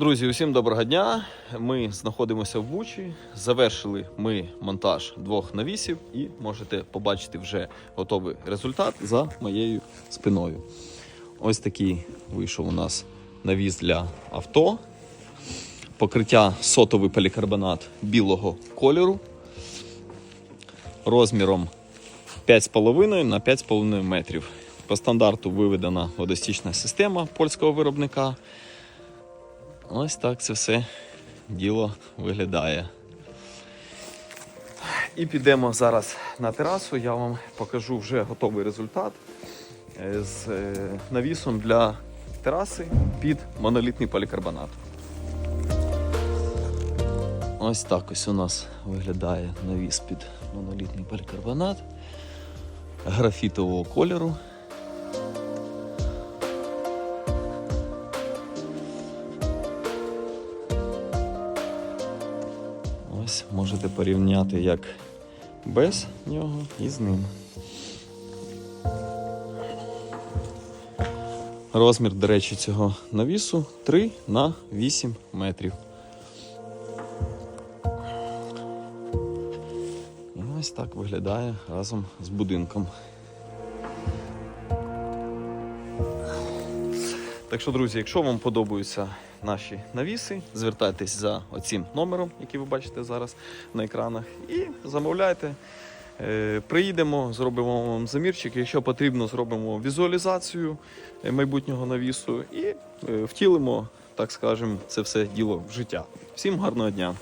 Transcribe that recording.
Друзі, усім доброго дня. Ми знаходимося в Бучі. Завершили ми монтаж двох навісів і можете побачити вже готовий результат за моєю спиною. Ось такий вийшов у нас навіс для авто. Покриття сотовий полікарбонат білого кольору розміром 5,5 на 5,5 метрів. По стандарту виведена водостічна система польського виробника. Ось так це все діло виглядає. І підемо зараз на терасу. Я вам покажу вже готовий результат е, з е, навісом для тераси під монолітний полікарбонат. Ось так ось у нас виглядає навіс під монолітний полікарбонат графітового кольору. Ось можете порівняти як без нього і з ним. Розмір, до речі, цього навісу 3 на 8 метрів. І ось так виглядає разом з будинком. Так що, друзі, якщо вам подобаються наші навіси, звертайтесь за оцим номером, який ви бачите зараз на екранах, і замовляйте. Е, Приїдемо, зробимо вам замірчик. Якщо потрібно, зробимо візуалізацію е, майбутнього навісу і е, втілимо, так скажемо, це все діло в життя. Всім гарного дня!